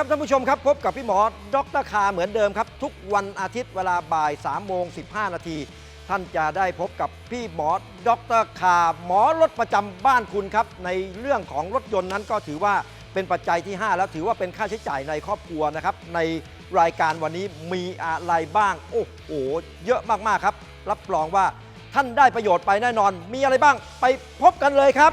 ครับท่านผู้ชมครับ พบกับพี่หมอดรคาเหมือนเดิมครับ ทุกวันอาทิตย์เวลาบ่าย3โมง15นาที ท่านจะได้พบกับพี่หมอดรคาหมอรถประจำบ้านคุณครับ ในเรื่องของรถยนต์นั้นก็ถือว่าเป็นปัจจัยที่ 5 แล้วถือว่าเป็นค่าใช้จ่ายในครอบครัวนะครับ ในรายการวันนี้มีอะไรบ้าง โอ้โห เยอะมากๆครับ รับรองว่าท่านได้ประโยชน์ไปแน่นอน มีอะไรบ้างไปพบกันเลยครับ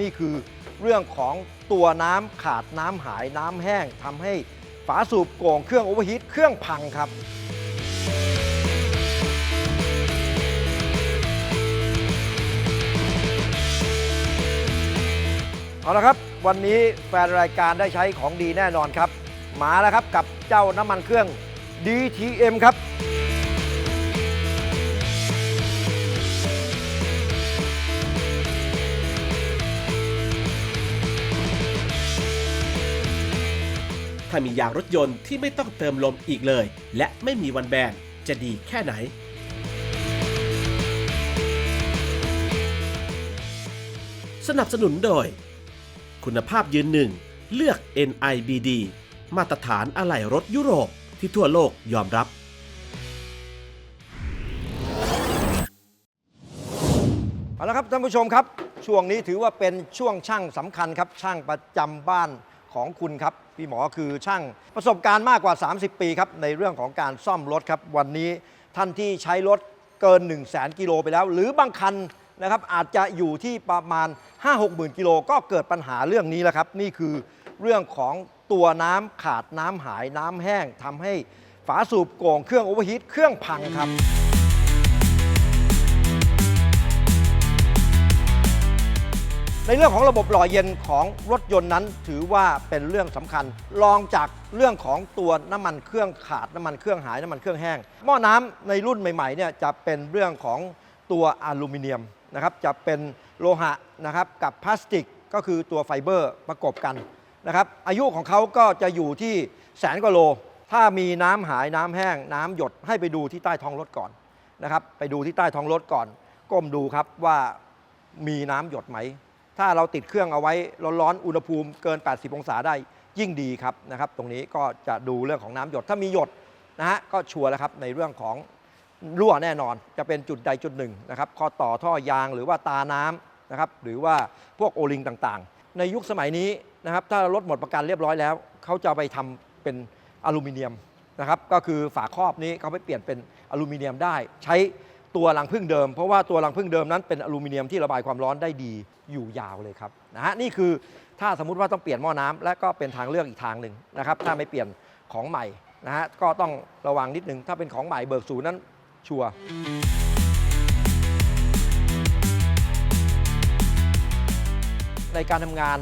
นี่คือ เรื่องของตัวน้ำขาดน้ำหายน้ำแห้งทำให้ฝาสูบโก่งเครื่องโอเวอร์ฮีทเครื่องพังครับเอาละครับ วันนี้แฟนรายการได้ใช้ของดีแน่นอนครับ มาแล้วครับกับเจ้าน้ำมันเครื่อง DTM ครับ ถ้ามียางรถยนต์ที่ไม่ต้องเติมลมอีกเลย และไม่มีวันแบนจะดีแค่ไหนสนับสนุนโดย คุณภาพยืนหนึ่ง เลือก NIBD มาตรฐานอะไหล่รถยุโรปที่ทั่วโลกยอมรับ เอาละครับท่านผู้ชมครับ ช่วงนี้ถือว่าเป็นช่วงช่างสำคัญครับ ช่างประจำบ้านของคุณครับ พี่หมอคือช่างประสบการณ์มากกว่า 30 ปีครับในเรื่องของการซ่อมรถครับวันนี้ท่านที่ใช้รถเกิน 1 0 0 0 0แกิโลไปแล้ว หรือบางคันนะครับอาจจะอยู่ที่ประมาณ 5-6หมื่นกิโลก็เกิดปัญหาเรื่องนี้แหละครับ นี่คือเรื่องของตัวน้ำขาดน้ำหายน้ำแห้งทำให้ฝาสูบโก่งเครื่องโอเวอร์ฮีทเครื่องพังครับ ในเรื่องของระบบหล่อเย็นของรถยนต์นั้น ถือว่าเป็นเรื่องสำคัญรองจากเรื่องของตัวน้ำมันเครื่องขาดน้ำมันเครื่องหายน้ำมันเครื่องแห้ง หม้อน้ำในรุ่นใหม่ๆเนี่ยจะเป็นเรื่องของตัวอลูมิเนียมนะครับจะเป็นโลหะนะครับกับพลาสติกก็คือตัวไฟเบอร์ประกบกันนะครับอายุของเขาก็จะอยู่ที่แสนกว่าโล ถ้ามีน้ำหายน้ำแห้ง น้ำหยดให้ไปดูที่ใต้ท้องรถก่อนนะครับไปดูที่ใต้ท้องรถก่อน ก้มดูครับว่ามีน้ำหยดไหม ถ้าเราติดเครื่องเอาไว้ร้อนๆอุณหภูมิเกิน 80 องศาได้ยิ่งดีครับนะครับ ตรงนี้ก็จะดูเรื่องของน้ำหยด ถ้ามีหยดนะฮะก็ชัวร์แล้วครับในเรื่องของรั่วแน่นอน จะเป็นจุดใดจุดหนึ่งนะครับข้อต่อท่อยางหรือว่าตาน้ำนะครับหรือว่าพวกโอลิงต่างๆ ในยุคสมัยนี้นะครับถ้ารถหมดประกันเรียบร้อยแล้ว เขาจะไปทำเป็นอลูมิเนียมนะครับก็คือฝาครอบนี้เขาไปเปลี่ยนเป็นอลูมิเนียมได้ใช้ ตัวรังพึ่งเดิม เพราะว่าตัวรังพึ่งเดิมนั้นเป็นอลูมิเนียมที่ระบายความร้อนได้ดีอยู่ยาวเลยครับนะฮะนี่คือถ้าสมมุติว่าต้องเปลี่ยนหม้อน้ำและก็เป็นทางเลือกอีกทางหนึ่งนะครับถ้าไม่เปลี่ยนของใหม่นะฮะก็ต้องระวังนิดนึงถ้าเป็นของใหม่เบิกศูนย์นั้นชัวร์ในการทำงาน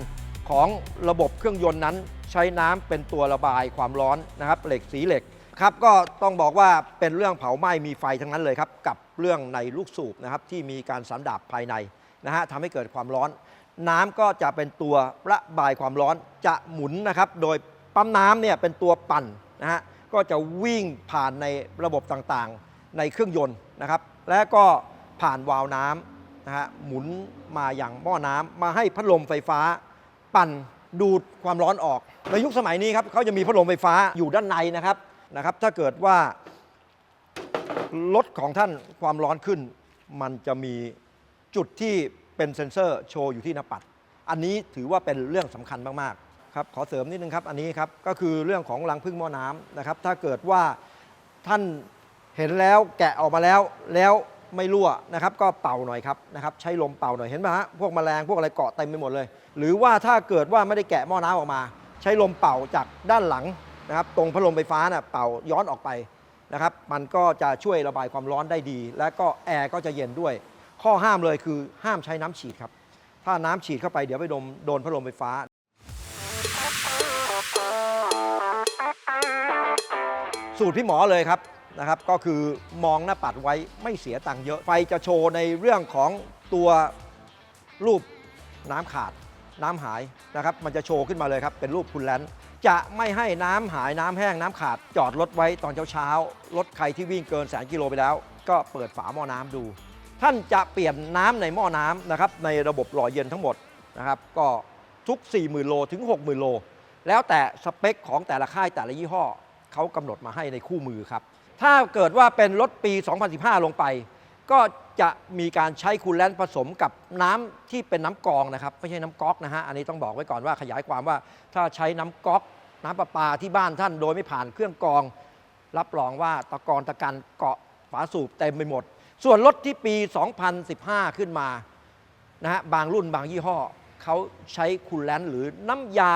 ของระบบเครื่องยนต์นั้น ใช้น้ำเป็นตัวระบายความร้อนนะครับเหล็กสีเหล็กครับก็ต้องบอกว่าเป็นเรื่องเผาไหม้มีไฟทั้งนั้นเลยครับ กับ เรื่องในลูกสูบนะครับที่มีการสันดาบภายในนะฮะทำให้เกิดความร้อน น้ำก็จะเป็นตัวระบายความร้อนจะหมุนนะครับ โดยปั๊มน้ำเนี่ยเป็นตัวปั่นนะฮะก็จะวิ่งผ่านในระบบต่างๆในเครื่องยนต์นะครับ และก็ผ่านวาล์วน้ำนะฮะหมุนมาอย่างหม้อน้ำมาให้พัดลมไฟฟ้า ปั่นดูดความร้อนออกในยุคสมัยนี้ครับเขาจะมีพัดลมไฟฟ้าอยู่ด้านในนะครับนะครับ ถ้าเกิดว่า รถของท่านความร้อนขึ้น มันจะมีจุดที่เป็นเซ็นเซอร์โชว์อยู่ที่หน้าปัด อันนี้ถือว่าเป็นเรื่องสำคัญมากๆครับขอเสริมนิดนึงครับอันนี้ครับก็คือเรื่องของรังพึ่งหม้อน้ำนะครับ ถ้าเกิดว่าท่านเห็นแล้วแกะออกมาแล้วแล้วไม่รั่วนะครับ ก็เป่าหน่อยครับนะครับ ใช้ลมเป่าหน่อยเห็นไหมฮะพวกแมลงพวกอะไรเกาะเต็มไปหมดเลย หรือว่าถ้าเกิดว่าไม่ได้แกะหม้อน้ำออกมา ใช้ลมเป่าจากด้านหลังนะครับ ตรงพัดลมไฟฟ้าน่ะเป่าย้อนออกไป นะครับ มันก็จะช่วยระบายความร้อนได้ดี และก็แอร์ก็จะเย็นด้วย ข้อห้ามเลยคือห้ามใช้น้ำฉีดครับ ถ้าน้ำฉีดเข้าไปเดี๋ยวไปดมโดนพัดลมไฟฟ้า สูตรพี่หมอเลยครับนะครับ ก็คือมองหน้าปัดไว้ไม่เสียตังค์เยอะ ไฟจะโชว์ในเรื่องของตัวรูปน้ำขาดน้ำหายนะครับ มันจะโชว์ขึ้นมาเลยครับ เป็นรูปคุณแลนด์ จะไม่ให้น้ำหายน้ำแห้งน้ำขาด จอดรถไว้ตอนเช้าๆรถใครที่วิ่งเกินแสนกิโลไปแล้ว ก็เปิดฝาหม้อน้ำดู ท่านจะเปลี่ยนน้ำในหม้อน้ำนะครับในระบบหล่อเย็นทั้งหมดนะครับก็ทุก 40,000 โลถึง 60,000 โล แล้วแต่สเปคของแต่ละค่ายแต่ละยี่ห้อเขากำหนดมาให้ในคู่มือครับถ้าเกิดว่าเป็นรถปี 2015 ลงไป ก็ จะมีการใช้คูลแลนต์ผสมกับน้ำที่เป็นน้ำกรองนะครับ ไม่ใช่น้ำก๊อกนะฮะ อันนี้ต้องบอกไว้ก่อนว่าขยายความว่าถ้าใช้น้ำก๊อก น้ำประปาที่บ้านท่านโดยไม่ผ่านเครื่องกรอง รับรองว่าตะกอนตะกันเกาะฝาสูบเต็มไปหมด ส่วนรถที่ปี 2015 ขึ้นมานะฮะบางรุ่นบางยี่ห้อเขาใช้คูลแลนต์หรือน้ำยา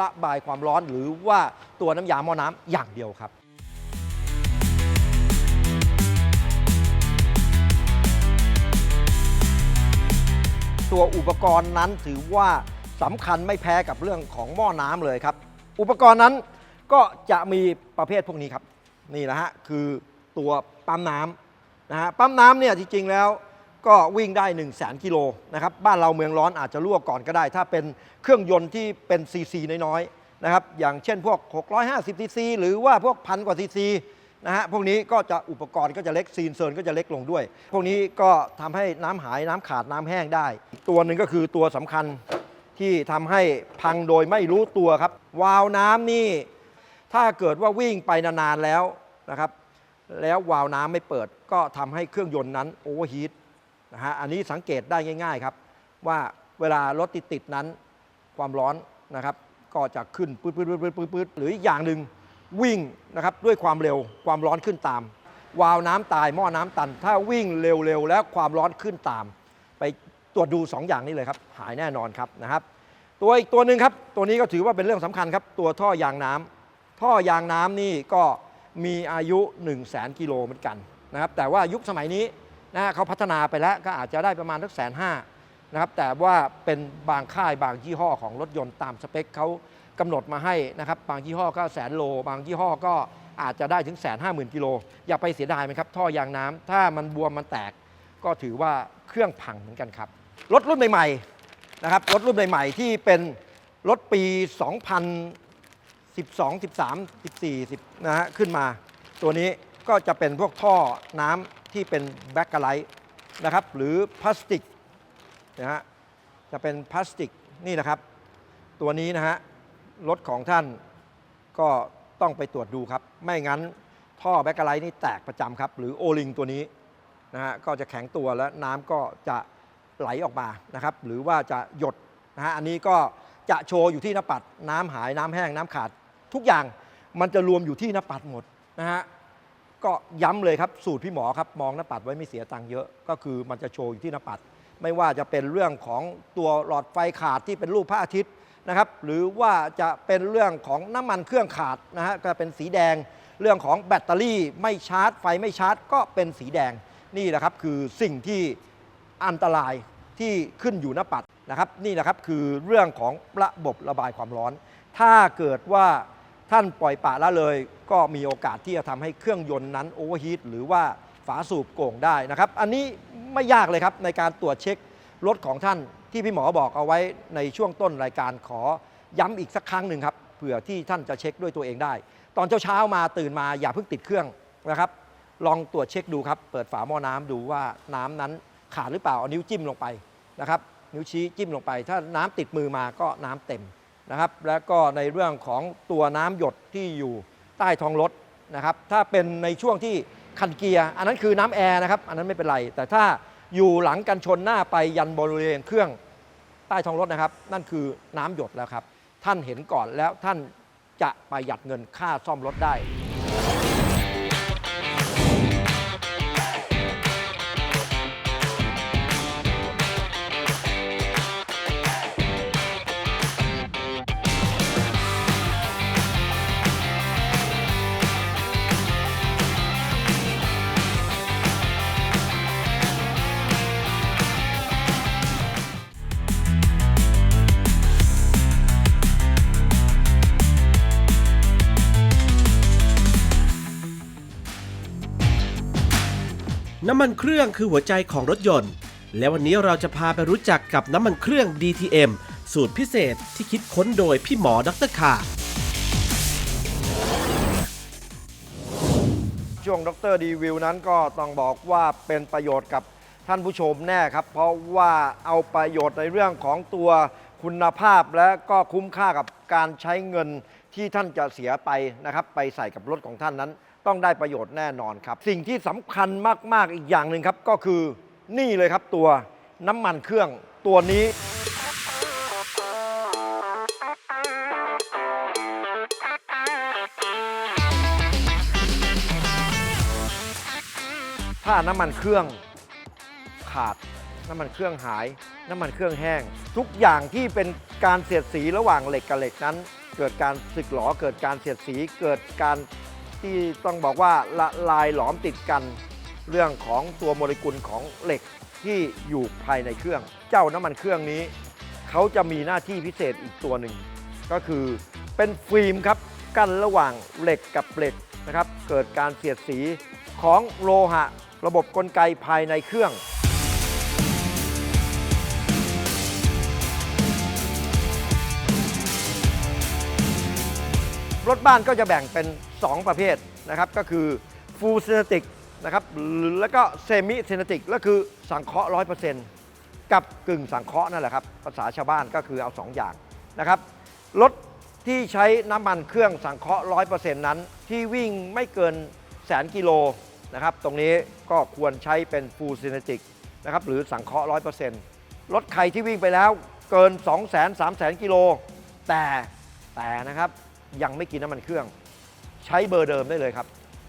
ระบายความร้อน หรือว่าตัวน้ำยาหม้อน้ำอย่างเดียวครับ ตัวอุปกรณ์นั้นถือว่าสำคัญไม่แพ้กับเรื่องของหม้อน้ำเลยครับ อุปกรณ์นั้นก็จะมีประเภทพวกนี้ครับ นี่นะฮะคือตัวปั๊มน้ำนะฮะปั๊มน้ำเนี่ยจริงๆแล้วก็วิ่งได้ 1 0 0 0 0แกิโลนะครับบ้านเราเมืองร้อนอาจจะรั่วก่อนก็ได้ ถ้าเป็นเครื่องยนต์ที่เป็นซีซีน้อยๆนะครับอย่างเช่นพวก 650ซีซีหรือว่าพวกพันกว่าซีซี นะฮะพวกนี้ก็จะอุปกรณ์ก็จะเล็กซีนเซิร์นก็จะเล็กลงด้วย พวกนี้ก็ทำให้น้ำหายน้ำขาดน้ำแห้งได้ ตัวหนึ่งก็คือตัวสำคัญที่ทำให้พังโดยไม่รู้ตัวครับ วาล์วน้ำนี่ ถ้าเกิดว่าวิ่งไปนานๆแล้วนะครับ แล้ววาล์วน้ำไม่เปิด ก็ทำให้เครื่องยนต์นั้นโอเวอร์ฮีทนะฮะอันนี้สังเกตได้ง่าย ๆครับ ว่าเวลารถติดๆนั้น ความร้อนนะครับ ก็จะขึ้นปื๊ดปื๊ดปื๊ดปื๊ดปื๊ดปื๊ดหรืออีกอย่างหนึ่ง วิ่งนะครับด้วยความเร็วความร้อนขึ้นตาม วาล์วน้ำตายหม้อน้ำตัน ถ้าวิ่งเร็วๆ แล้วความร้อนขึ้นตาม ไปตรวจดู 2 อย่างนี้เลยครับ หายแน่นอนครับนะครับ ตัวอีกตัวหนึ่งครับ ตัวนี้ก็ถือว่าเป็นเรื่องสำคัญครับ ตัวท่อยางน้ำท่อยางน้ำนี่ก็มีอายุ 1 0 0 0 0แสนกิโลเหมือนกันนะครับ แต่ว่ายุคสมัยนี้นะเขาพัฒนาไปแล้วก็อาจจะได้ประมาณสักแสนห้านะครับ แต่ว่าเป็นบางค่ายบางยี่ห้อของรถยนต์ตามสเปคเขา กำหนดมาให้นะครับบางยี่ห้อก็แสนโล บางยี่ห้อก็อาจจะได้ถึงแสนห้าหมื่นกิโล อย่าไปเสียดายไหมครับ ท่อยางน้ำถ้ามันบวมมันแตก ก็ถือว่าเครื่องพังเหมือนกันครับ รถรุ่นใหม่ๆนะครับรถรุ่นใหม่ๆ ที่เป็นรถปี 2012 13 14 10นะฮะขึ้นมา ตัวนี้ก็จะเป็นพวกท่อน้ำที่เป็นแบ็กกะไลท์นะครับหรือพลาสติกนะฮะจะเป็นพลาสติกนี่นะครับ ตัวนี้นะฮะ รถของท่านก็ต้องไปตรวจดูครับ ไม่งั้นท่อแบ็กไลท์นี่แตกประจำครับ หรือโอลิงตัวนี้นะฮะก็จะแข็งตัวแล้วน้ำก็จะไหลออกมานะครับ หรือว่าจะหยดนะฮะอันนี้ก็จะโชว์อยู่ที่หน้าปัด น้ำหายน้ำแห้งน้ำขาด ทุกอย่างมันจะรวมอยู่ที่หน้าปัดหมดนะฮะก็ย้ำเลยครับสูตรพี่หมอครับมองหน้าปัดไว้ไม่เสียตังค์เยอะ ก็คือมันจะโชว์อยู่ที่หน้าปัด ไม่ว่าจะเป็นเรื่องของตัวหลอดไฟขาดที่เป็นรูปพระอาทิตย์ นะครับหรือว่าจะเป็นเรื่องของน้ำมันเครื่องขาดนะฮะก็เป็นสีแดง เรื่องของแบตเตอรี่ไม่ชาร์จ ไฟไม่ชาร์จ ก็เป็นสีแดงนี่แหละครับคือสิ่งที่อันตรายที่ขึ้นอยู่หน้าปัดนะครับนี่แหละครับคือเรื่องของระบบระบายความร้อน ถ้าเกิดว่าท่านปล่อยปะละเลย ก็มีโอกาสที่จะทำให้เครื่องยนต์นั้นโอเวอร์ฮีทหรือว่าฝาสูบโก่งได้นะครับ อันนี้ไม่ยากเลยครับในการตรวจเช็ครถของท่าน ที่พี่หมอบอกเอาไว้ในช่วงต้นรายการขอย้ำอีกสักครั้งหนึ่งครับเผื่อที่ท่านจะเช็คด้วยตัวเองได้ ตอนเช้าๆมาตื่นมาอย่าเพิ่งติดเครื่องนะครับ ลองตรวจเช็คดูครับ เปิดฝาหม้อน้ำดูว่าน้ำนั้นขาดหรือเปล่าเอานิ้วจิ้มลงไปนะครับ นิ้วชี้จิ้มลงไป ถ้าน้ำติดมือมาก็น้ำเต็มนะครับ แล้วก็ในเรื่องของตัวน้ำหยดที่อยู่ใต้ท้องรถนะครับ ถ้าเป็นในช่วงที่คันเกียร์ อันนั้นคือน้ำแอร์นะครับ อันนั้นไม่เป็นไร แต่ถ้า อยู่หลังกันชนหน้าไปยันบริเวณเครื่องใต้ท้องรถนะครับ นั่นคือน้ำหยดแล้วครับ ท่านเห็นก่อนแล้วท่านจะประหยัดเงินค่าซ่อมรถได้ำมันเครื่องคือหัวใจของรถยนต์ และวันนี้เราจะพาไปรู้จักกับน้ำมันเครื่อง DTM สูตรพิเศษที่คิดค้นโดยพี่หมอดรคาช่วงดรดีวิวนั้นก็ต้องบอกว่าเป็นประโยชน์กับท่านผู้ชมแน่ครับ เพราะว่าเอาประโยชน์ในเรื่องของตัวคุณภาพและก็คุ้มค่ากับการใช้เงิน ที่ท่านจะเสียไปนะครับ ไปใส่กับรถของท่านนั้น ต้องได้ประโยชน์แน่นอนครับ สิ่งที่สำคัญมาก ๆ อีกอย่างหนึ่งครับ ก็คือนี่เลยครับตัวน้ำมันเครื่องตัวนี้ ถ้าน้ำมันเครื่อง ขาดน้ำมันเครื่องหาย น้ำมันเครื่องแห้ง ทุกอย่างที่เป็นการเสียดสีระหว่างเหล็กกับเหล็กนั้น เกิดการสึกหลอเกิดการเสียดสี เกิดการที่ต้องบอกว่าละลายหลอมติดกัน เรื่องของตัวโมเลกุลของเหล็กที่อยู่ภายในเครื่อง เจ้าน้ำมันเครื่องนี้ เขาจะมีหน้าที่พิเศษอีกตัวหนึ่ง ก็คือเป็นฟิล์มครับกั้นระหว่างเหล็กกับเหล็กนะครับ เกิดการเสียดสีของโลหะ ระบบกลไกภายในเครื่อง รถบ้านก็จะแบ่งเป็น 2 ประเภทนะครับก็คือ full synthetic นะครับหรือแล้วก็ semi synthetic ก็คือสังเคราะห์100%กับกึ่งสังเคราะห์นั่นแหละครับภาษาชาวบ้านก็คือเอา 2 อย่างนะครับรถที่ใช้น้ำมันเครื่องสังเคราะห์100%นั้น ที่วิ่งไม่เกินแสนกิโลนะครับตรงนี้ก็ควรใช้เป็น full synthetic นะครับหรือสังเคราะห์100%รถใครที่วิ่งไปแล้วเกิน 2 0 0 0 0 0 3 0 0 0 0 กิโลแต่แต่นะครับ ยังไม่กินน้ำมันเครื่อง ใช้เบอร์เดิมได้เลยครับ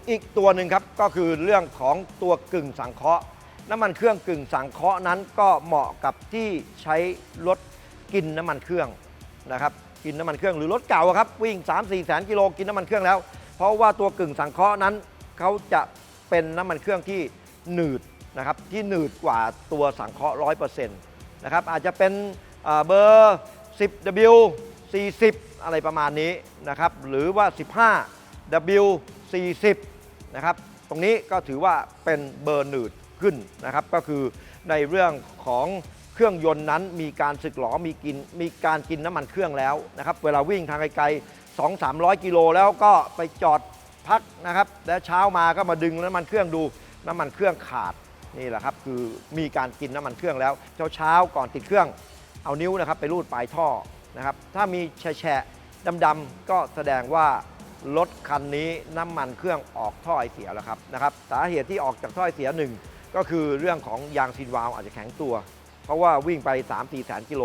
อีกตัวหนึ่งครับก็คือเรื่องของตัวกึ่งสังเคราะห์ น้ำมันเครื่องกึ่งสังเคราะห์นั้นก็เหมาะกับที่ใช้รถกินน้ำมันเครื่องนะครับกินน้ำมันเครื่องหรือรถเก่าครับวิ่ง 3 4แสนกิโลกินน้ำมันเครื่องแล้ว เพราะว่าตัวกึ่งสังเคราะห์นั้นเขาจะเป็นน้ำมันเครื่องที่หนืดนะครับที่หนืดกว่าตัวสังเคราะห์100%นะครับอาจจะเป็นเบอร์ 10W 40 อะไรประมาณนี้นะครับหรือว่า 15 W 40 นะครับตรงนี้ก็ถือว่าเป็นเบอร์หนืดขึ้นนะครับก็คือในเรื่องของเครื่องยนต์นั้นมีการสึกหรอมีกินมีการกินน้ำมันเครื่องแล้วนะครับเวลาวิ่งทางไกลๆ 2 3 0 0 กิโลแล้วก็ไปจอดพักนะครับ แล้วเช้ามาก็มาดึงน้ำมันเครื่องดูน้ำมันเครื่องขาดนี่แหละครับคือมีการกินน้ำมันเครื่องแล้ว เช้าๆก่อนติดเครื่องเอานิ้วนะครับไปรูดปลายท่อ นะครับ ถ้ามีแฉะดำๆก็แสดงว่ารถคันนี้น้ำมันเครื่องออกท่อไอเสียแล้วครับนะครับ สาเหตุที่ออกจากท่อไอเสียหนึ่งก็คือเรื่องของยางซีนวาลอาจจะแข็งตัว เพราะว่าวิ่งไป 3-4แสนกิโล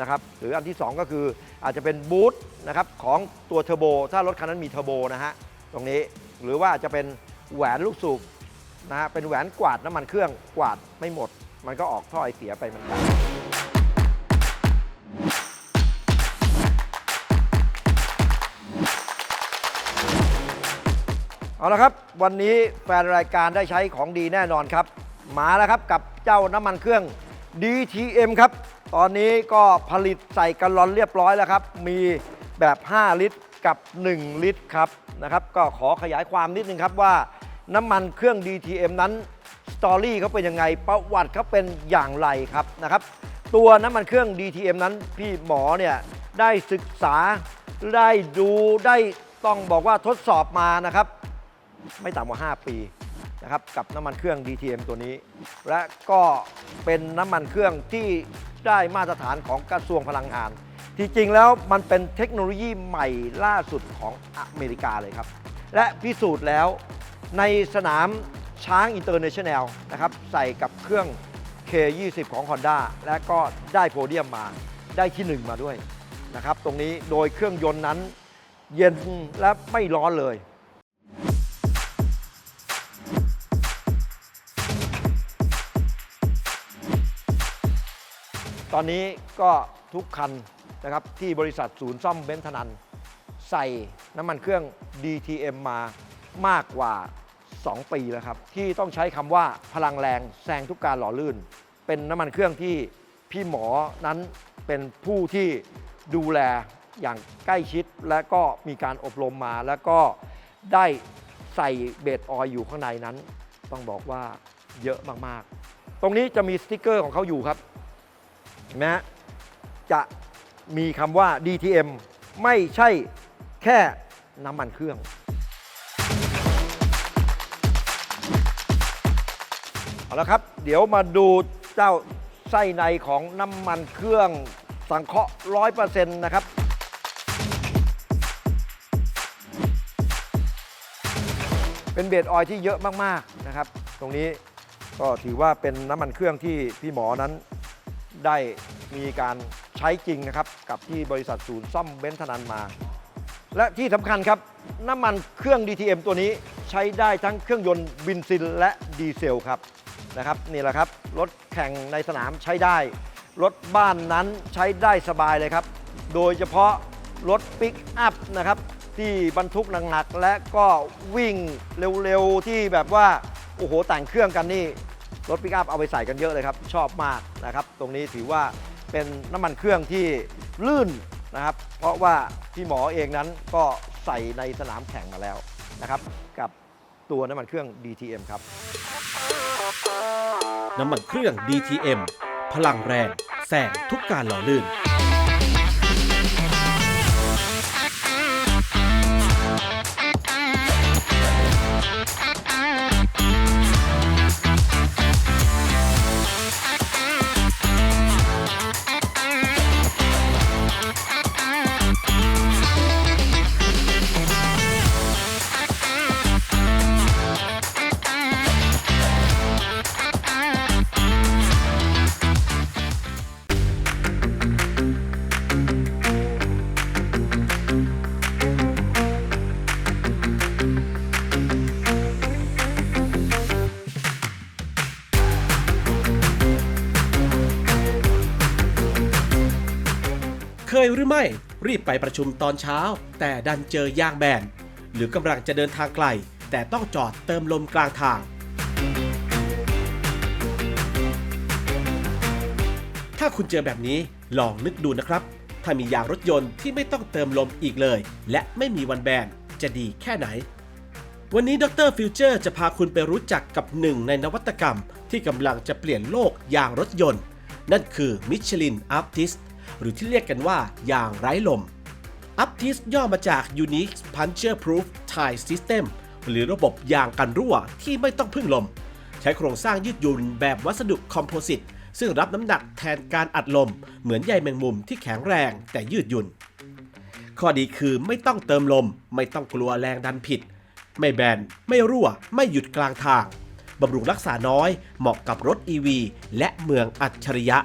นะครับหรืออันที่ 2 ก็คืออาจจะเป็นบูทนะครับของตัวเทอร์โบ ถ้ารถคันนั้นมีเทอร์โบนะฮะตรงนี้หรือว่าจะเป็นแหวนลูกสูบนะฮะเป็นแหวนกวาดน้ำมันเครื่องกวาดไม่หมด มันก็ออกท่อไอเสียไปเหมือนกัน เอาละครับ วันนี้แฟนรายการได้ใช้ของดีแน่นอนครับ มาแล้วครับกับเจ้าน้ำมันเครื่อง DTM ครับ ตอนนี้ก็ผลิตใส่กันลอนเรียบร้อยแล้วครับ มีแบบ 5 ลิตรกับ 1 ลิตรครับนะครับ ก็ขอขยายความนิดนึงครับว่าน้ำมันเครื่อง DTM นั้นสตอรี่เขาเป็นยังไงประวัติเขาเป็นอย่างไรครับนะครับ ตัวน้ำมันเครื่อง DTM นั้นพี่หมอเนี่ยได้ศึกษาได้ดูได้ต้องบอกว่าทดสอบมานะครับ ไม่ต่ำกว่า 5 ปีนะครับกับน้ำมันเครื่อง DTM ตัวนี้ และก็เป็นน้ำมันเครื่องที่ได้มาตรฐานของกระทรวงพลังงาน ที่จริงแล้วมันเป็นเทคโนโลยีใหม่ล่าสุดของอเมริกาเลยครับ และพิสูจน์แล้วในสนามช้างอินเตอร์เนชั่นแนลนะครับใส่กับเครื่อง K20 ของ Honda และก็ได้โพเดียมมาได้ที่ 1 มาด้วยนะครับ ตรงนี้โดยเครื่องยนต์นั้นเย็นและไม่ร้อนเลย อนนี้ก็ทุกคันนะครับที่บริษัทศูนย์ซ่อมเบนซ์ธนัน ใส่น้ำมันเครื่อง DTM มามากกว่า 2 ปีแล้วครับ ที่ต้องใช้คำว่าพลังแรงแซงทุกการหล่อลื่น เป็นน้ำมันเครื่องที่พี่หมอนั้นเป็นผู้ที่ดูแลอย่างใกล้ชิดและก็มีการอบรมมาแล้วก็ได้ใส่เบสออยอยู่ข้างในนั้น ต้องบอกว่าเยอะมาก ๆ ตรงนี้จะมีสติกเกอร์ของเขาอยู่ครับ เห็นไหมฮะจะมีคำว่า DTM ไม่ใช่แค่น้ำมันเครื่อง เอาละครับ เดี๋ยวมาดูเจ้าไส้ในของน้ำมันเครื่องสังเคราะห์ร้อยเปอร์เซ็นต์นะครับ เป็นเบสออยที่เยอะมาก ๆ นะครับ ตรงนี้ก็ถือว่าเป็นน้ำมันเครื่องที่พี่หมอนั้น ได้มีการใช้จริงนะครับกับที่บริษัทศูนย์ซ่อมเบนซ์ธนันมา และที่สำคัญครับน้ำมันเครื่อง DTM ตัวนี้ใช้ได้ทั้งเครื่องยนต์บินซินและดีเซลครับนะครับนี่แหละครับรถแข่งในสนามใช้ได้ รถบ้านนั้นใช้ได้สบายเลยครับ โดยเฉพาะรถปิกอัพนะครับที่บรรทุกหนักๆและก็วิ่งเร็วๆที่แบบว่า โอ้โหแต่งเครื่องกันนี่ รถปิกอัพเอาไปใส่กันเยอะเลยครับชอบมากนะครับ ตรงนี้ถือว่าเป็นน้ำมันเครื่องที่ลื่นนะครับ เพราะว่าพี่หมอเองนั้นก็ใส่ในสนามแข่งมาแล้วนะครับ กับตัวน้ำมันเครื่อง DTM ครับ น้ำมันเครื่อง DTM พลังแรงแสงทุกการหล่อลื่น รือไม่รีบไปประชุมตอนเช้า แต่ดันเจอยางแบน หรือกำลังจะเดินทางไกล แต่ต้องจอดเติมลมกลางทาง ถ้าคุณเจอแบบนี้ลองนึกดูนะครับ ถ้ามียางรถยนต์ที่ไม่ต้องเติมลมอีกเลย และไม่มีวันแบนจะดีแค่ไหน วันนี้ดรฟิวเจอร์จะพาคุณไปรู้จักกับหนึ่งในนวัตกรรม ที่กำลังจะเปลี่ยนโลกยางรถยนต์ นั่นคือ Michelin Aptis หรือที่เรียกกันว่า ยางไร้ลม Aptis ย่อมาจาก Unique Puncture Proof Tire System หรือระบบยางกันรั่วที่ไม่ต้องพึ่งลม ใช้โครงสร้างยืดหยุ่นแบบวัสดุคอมโพสิตซึ่งรับน้ำหนักแทนการอัดลม เหมือนใยแมงมุมที่แข็งแรงแต่ยืดหยุ่น ข้อดีคือไม่ต้องเติมลม ไม่ต้องกลัวแรงดันผิด ไม่แบน ไม่รั่ว ไม่หยุดกลางทางบำรุงรักษาน้อย เหมาะกับรถ EV และเมืองอัจฉริยะ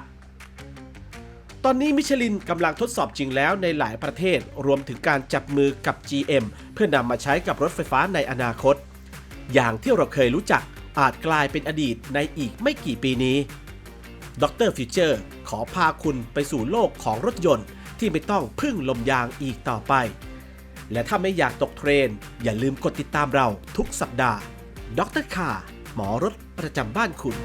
ตอนนี้มิชลินกำลังทดสอบจริงแล้วในหลายประเทศ รวมถึงการจับมือกับ GM เพื่อนำมาใช้กับรถไฟฟ้าในอนาคต อย่างที่เราเคยรู้จักอาจกลายเป็นอดีตในอีกไม่กี่ปีนี้ดรฟิวเจอร์ขอพาคุณไปสู่โลกของรถยนต์ ที่ไม่ต้องพึ่งลมยางอีกต่อไป และถ้าไม่อยากตกเทรน อย่าลืมกดติดตามเราทุกสัปดาห์ดรคาหมอรถประจำบ้านคุณ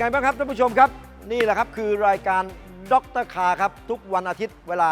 ไงบ้างครับท่านผู้ชมครับ นี่แหละครับคือรายการดรคาครับ ทุกวันอาทิตย์เวลา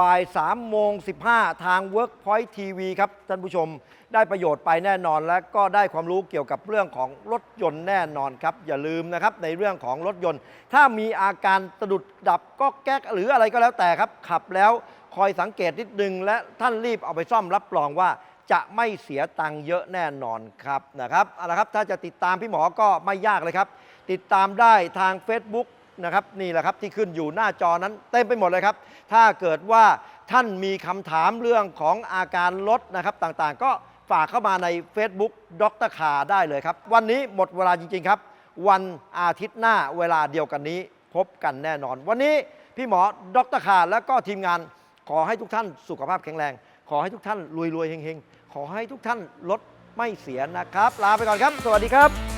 บ่าย3โมง15 ทาง Workpoint TV ครับ ท่านผู้ชมได้ประโยชน์ไปแน่นอนและก็ได้ความรู้เกี่ยวกับเรื่องของรถยนต์แน่นอนครับ อย่าลืมนะครับในเรื่องของรถยนต์ ถ้ามีอาการสะดุดดับก็แก๊กหรืออะไรก็แล้วแต่ครับ ขับแล้วคอยสังเกตนิดนึง และท่านรีบเอาไปซ่อมรับรองว่า จะไม่เสียตังค์เยอะแน่นอนครับนะครับเอาละครับถ้าจะติดตามพี่หมอก็ไม่ยากเลยครับ ติดตามได้ทาง Facebook นะครับนี่แหละครับที่ขึ้นอยู่หน้าจอนั้นเต็มไปหมดเลยครับ ถ้าเกิดว่าท่านมีคำถามเรื่องของอาการลดนะครับต่างๆ ก็ฝากเข้ามาใน Facebook ดรคาได้เลยครับ วันนี้หมดเวลาจริง ๆ ครับ วันอาทิตย์หน้าเวลาเดียวกันนี้ พบกันแน่นอน วันนี้พี่หมอดรคาและก็ทีมงานขอให้ทุกท่านสุขภาพแข็งแรง ขอให้ทุกท่านรวยๆเฮงๆ ขอให้ทุกท่านลดไม่เสียนะครับ ลาไปก่อนครับ สวัสดีครับ